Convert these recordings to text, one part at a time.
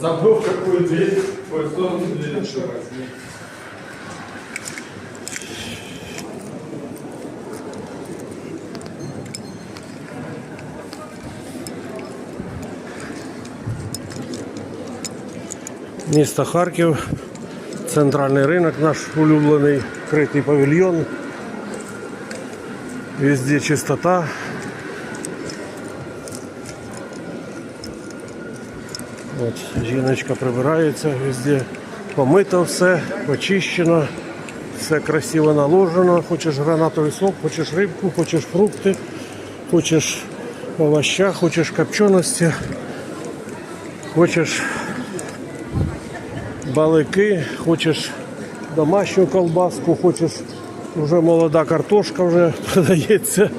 Забыл какую дверь, какую сторону дверь открывать. Місто Харків, центральний ринок, наш улюблений критий павільйон. Везде чистота. От, жіночка прибирається, везде помито все, почищено, все красиво наложено. Хочеш гранатовий сок, хочеш рибку, хочеш фрукти, хочеш овоща, хочеш копченості, хочеш балики, хочеш домашню колбаску, хочеш вже молода картошка вже продається,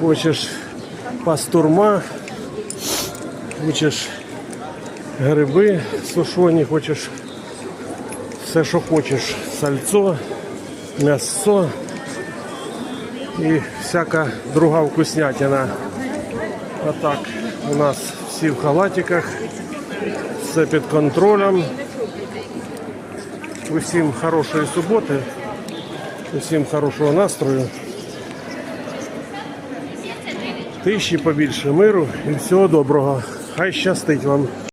хочеш пастурма, хочеш гриби сушені, хочеш все, що хочеш, сальцо, м'ясо і всяка друга вкуснятина. А так у нас всі в халатиках, все під контролем. Усім хорошої суботи, усім хорошого настрою. Тиші побільше миру і всього доброго. Хай щастить вам.